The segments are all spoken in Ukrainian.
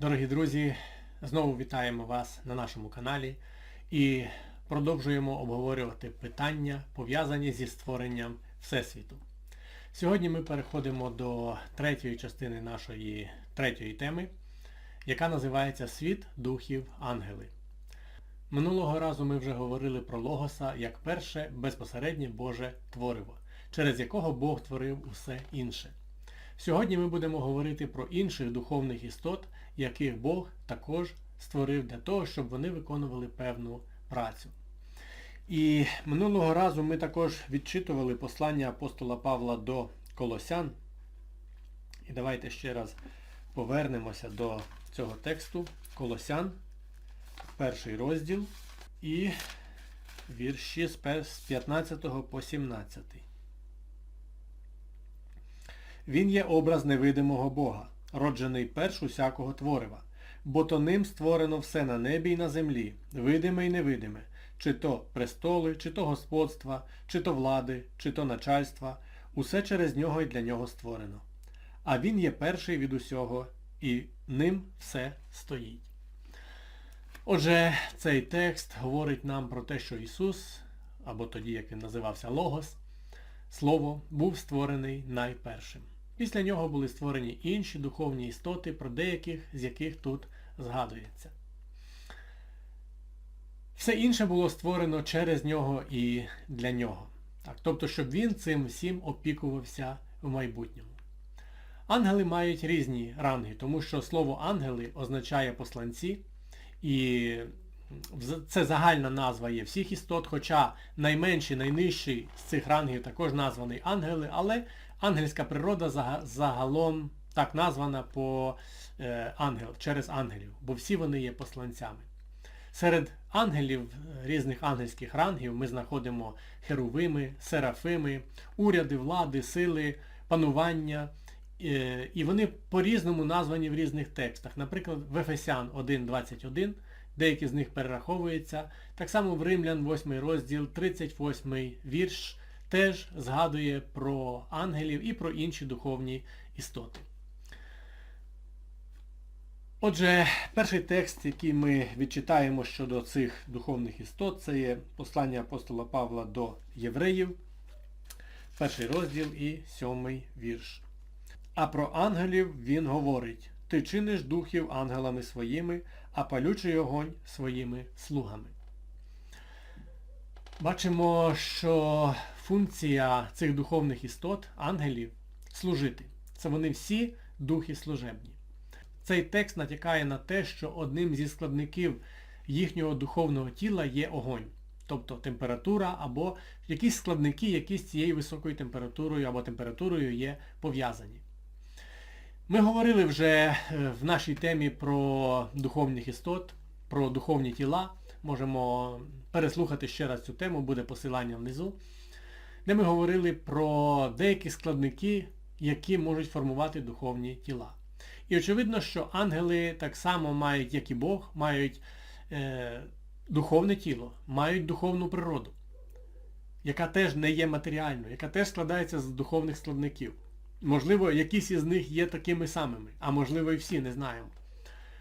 Дорогі друзі, знову вітаємо вас на нашому каналі і продовжуємо обговорювати питання, пов'язані зі створенням Всесвіту. Сьогодні ми переходимо до третьої частини нашої третьої теми, яка називається Світ духів ангели. Минулого разу ми вже говорили про Логоса як перше безпосереднє Боже твориво, через якого Бог творив усе інше. Сьогодні ми будемо говорити про інших духовних істот, яких Бог також створив для того, щоб вони виконували певну працю. І минулого разу ми також відчитували послання апостола Павла до Колосян. І давайте ще раз повернемося до цього тексту. Колосян, перший розділ і вірші з 15 по 17. Він є образ невидимого Бога, роджений перш усякого творива, бо то ним створено все на небі й на землі, видиме й невидиме, чи то престоли, чи то господства, чи то влади, чи то начальства, усе через нього і для нього створено. А він є перший від усього, і ним все стоїть. Отже, цей текст говорить нам про те, що Ісус, або тоді, як він називався Логос, Слово, був створений найпершим. Після нього були створені інші духовні істоти, про деяких з яких тут згадується. Все інше було створено через нього і для нього. Так, тобто, щоб він цим всім опікувався в майбутньому. Ангели мають різні ранги, тому що слово ангели означає посланці, і це загальна назва є всіх істот, хоча найменший, найнижчий з цих рангів також названий ангели, але ангельська природа загалом так названа по е, ангел, через ангелів, бо всі вони є посланцями. Серед ангелів різних ангельських рангів ми знаходимо херувими, серафими, уряди влади, сили, панування. Е, і вони по-різному названі в різних текстах. Наприклад, в Ефесян 1.21, деякі з них перераховуються. Так само в Римлян 8 розділ, 38 вірш теж згадує про ангелів і про інші духовні істоти. Отже, перший текст, який ми відчитаємо щодо цих духовних істот, це є послання апостола Павла до євреїв, перший розділ і сьомий вірш. А про ангелів він говорить, ти чиниш духів ангелами своїми, а палючий огонь своїми слугами. Бачимо, що функція цих духовних істот, ангелів, служити. Це вони всі духи служебні. Цей текст натякає на те, що одним зі складників їхнього духовного тіла є огонь. Тобто температура або якісь складники, які з цією високою температурою або температурою є пов'язані. Ми говорили вже в нашій темі про духовних істот, про духовні тіла. Можемо переслухати ще раз цю тему, буде посилання внизу, де ми говорили про деякі складники, які можуть формувати духовні тіла. І очевидно, що ангели так само мають, як і Бог, мають е, духовне тіло, мають духовну природу, яка теж не є матеріальною, яка теж складається з духовних складників. Можливо, якісь із них є такими самими, а можливо і всі, не знаємо.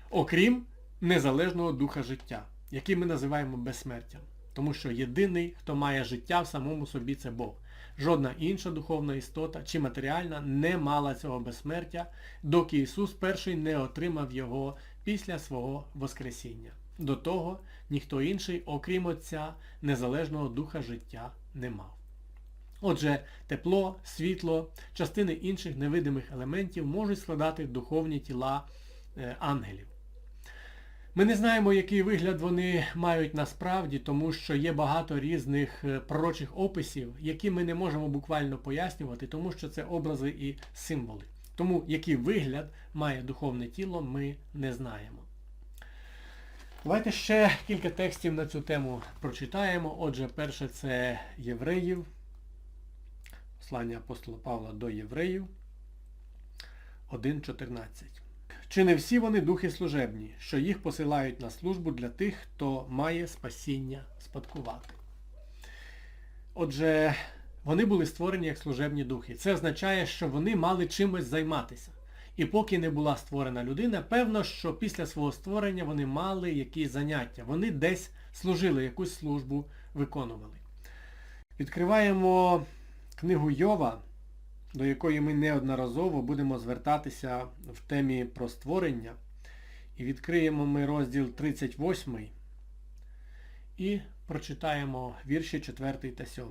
Окрім незалежного духа життя, який ми називаємо безсмертям. Тому що єдиний, хто має життя в самому собі, це Бог. Жодна інша духовна істота чи матеріальна не мала цього безсмертя, доки Ісус перший не отримав його після свого Воскресіння. До того ніхто інший, окрім Отця, незалежного духа життя не мав. Отже, тепло, світло, частини інших невидимих елементів можуть складати духовні тіла е, ангелів. Ми не знаємо, який вигляд вони мають насправді, тому що є багато різних е, пророчих описів, які ми не можемо буквально пояснювати, тому що це образи і символи. Тому який вигляд має духовне тіло, ми не знаємо. Давайте ще кілька текстів на цю тему прочитаємо. Отже, перше це Євреїв. Послання апостола Павла до Євреїв 1.14. Чи не всі вони духи служебні, що їх посилають на службу для тих, хто має спасіння спадкувати? Отже, вони були створені як служебні духи. Це означає, що вони мали чимось займатися. І поки не була створена людина, певно, що після свого створення вони мали якісь заняття. Вони десь служили, якусь службу виконували. Відкриваємо книгу Йова, до якої ми неодноразово будемо звертатися в темі про створення. І відкриємо ми розділ 38 і прочитаємо вірші 4 та 7.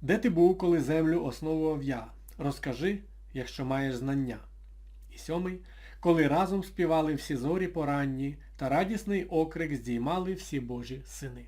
Де ти був, коли землю основував я? Розкажи, якщо маєш знання. І сьомий. Коли разом співали всі зорі поранні, та радісний окрик здіймали всі Божі сини.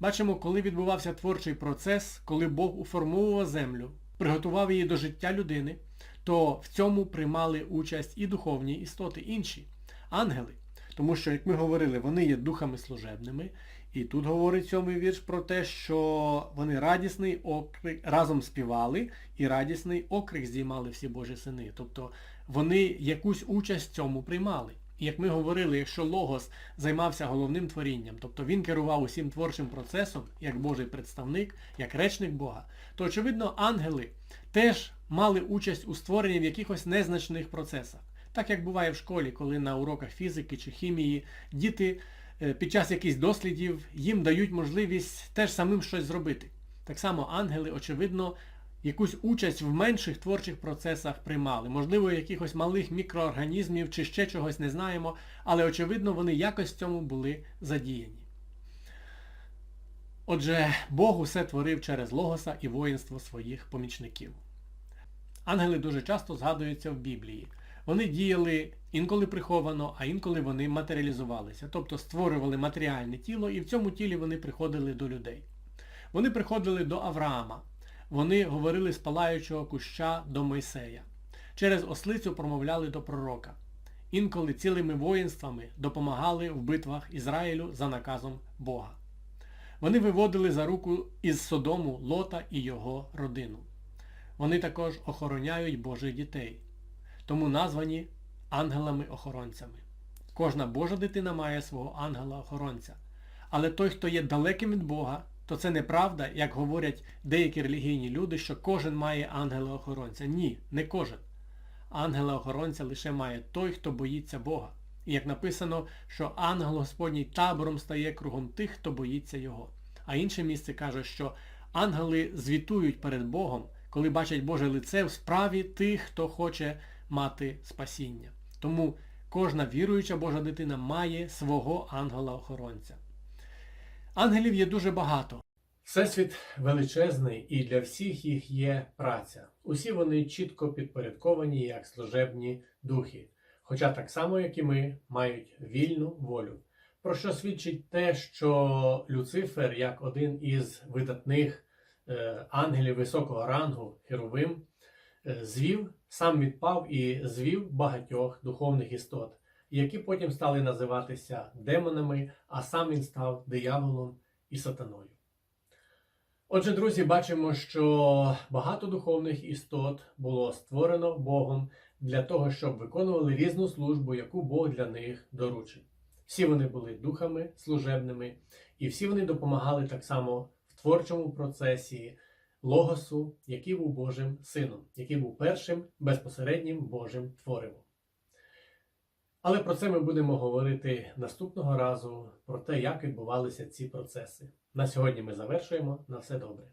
Бачимо, коли відбувався творчий процес, коли Бог уформовував землю, приготував її до життя людини, то в цьому приймали участь і духовні істоти інші, ангели. Тому що, як ми говорили, вони є духами служебними. І тут говорить сьомий вірш про те, що вони радісний окрик разом співали і радісний окрик здіймали всі Божі сини. Тобто вони якусь участь в цьому приймали. І як ми говорили, якщо Логос займався головним творінням, тобто він керував усім творчим процесом, як Божий представник, як речник Бога, то очевидно ангели теж мали участь у створенні в якихось незначних процесах. Так як буває в школі, коли на уроках фізики чи хімії діти е, під час якихось дослідів їм дають можливість теж самим щось зробити. Так само ангели, очевидно, якусь участь в менших творчих процесах приймали. Можливо, якихось малих мікроорганізмів чи ще чогось не знаємо, але очевидно вони якось в цьому були задіяні. Отже, Бог усе творив через Логоса і воїнство своїх помічників. Ангели дуже часто згадуються в Біблії. Вони діяли інколи приховано, а інколи вони матеріалізувалися, тобто створювали матеріальне тіло, і в цьому тілі вони приходили до людей. Вони приходили до Авраама. Вони говорили з палаючого куща до Мойсея. Через ослицю промовляли до пророка. Інколи цілими воїнствами допомагали в битвах Ізраїлю за наказом Бога. Вони виводили за руку із Содому Лота і його родину. Вони також охороняють Божих дітей, тому названі ангелами-охоронцями. Кожна Божа дитина має свого ангела-охоронця. Але той, хто є далеким від Бога, то це неправда, як говорять деякі релігійні люди, що кожен має ангела-охоронця. Ні, не кожен. Ангела-охоронця лише має той, хто боїться Бога. І як написано, що ангел Господній табором стає кругом тих, хто боїться його. А інше місце каже, що ангели звітують перед Богом, коли бачать Боже лице в справі тих, хто хоче мати спасіння. Тому кожна віруюча Божа дитина має свого ангела-охоронця. Ангелів є дуже багато. Всесвіт величезний і для всіх їх є праця. Усі вони чітко підпорядковані як служебні духи, хоча так само, як і ми, мають вільну волю. Про що свідчить те, що Люцифер, як один із видатних е, ангелів високого рангу, Херовим, е, звів, сам відпав і звів багатьох духовних істот, які потім стали називатися демонами, а сам він став дияволом і сатаною. Отже, друзі, бачимо, що багато духовних істот було створено Богом для того, щоб виконували різну службу, яку Бог для них доручив. Всі вони були духами служебними, і всі вони допомагали так само в творчому процесі Логосу, який був Божим сином, який був першим безпосереднім Божим творивом. Але про це ми будемо говорити наступного разу, про те, як відбувалися ці процеси. На сьогодні ми завершуємо. На все добре.